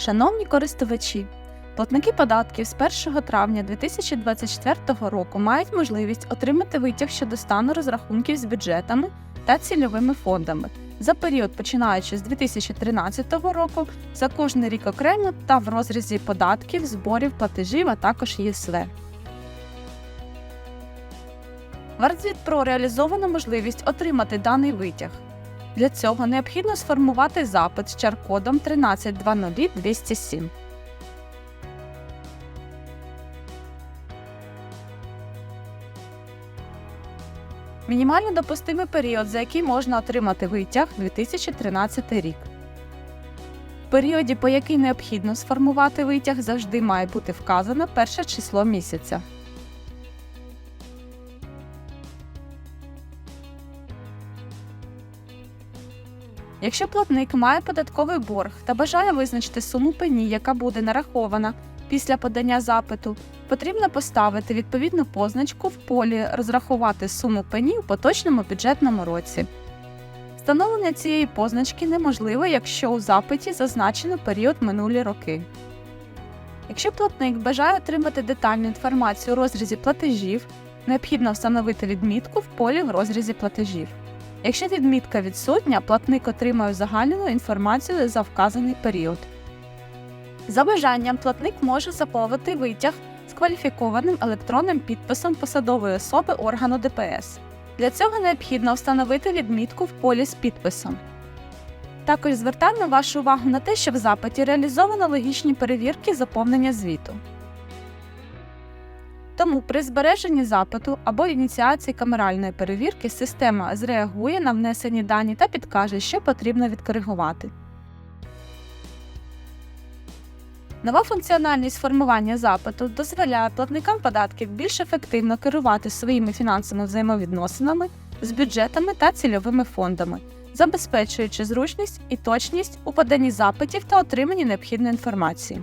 Шановні користувачі, платники податків з 1 травня 2024 року мають можливість отримати витяг щодо стану розрахунків з бюджетами та цільовими фондами за період починаючи з 2013 року за кожний рік окремо та в розрізі податків, зборів, платежів, а також ЄСВ. Вартзвіт про реалізовану можливість отримати даний витяг. Для цього необхідно сформувати запит з чар-кодом 1320207. Мінімально допустимий період, за який можна отримати витяг 2013 рік. В періоді, по який необхідно сформувати витяг, завжди має бути вказано перше число місяця. Якщо платник має податковий борг та бажає визначити суму пені, яка буде нарахована після подання запиту, потрібно поставити відповідну позначку в полі розрахувати суму пені у поточному бюджетному році. Встановлення цієї позначки неможливо, якщо у запиті зазначено період минулі роки. Якщо платник бажає отримати детальну інформацію у розрізі платежів, необхідно встановити відмітку в полі в розрізі платежів. Якщо відмітка відсутня, платник отримає узагальнену інформацію за вказаний період. За бажанням платник може заповнити витяг з кваліфікованим електронним підписом посадової особи органу ДПС. Для цього необхідно встановити відмітку в полі з підписом. Також звертаємо вашу увагу на те, що в запиті реалізовано логічні перевірки заповнення звіту. Тому при збереженні запиту або ініціації камеральної перевірки система зреагує на внесені дані та підкаже, що потрібно відкоригувати. Нова функціональність формування запиту дозволяє платникам податків більш ефективно керувати своїми фінансовими взаємовідносинами з бюджетами та цільовими фондами, забезпечуючи зручність і точність у поданні запитів та отриманні необхідної інформації.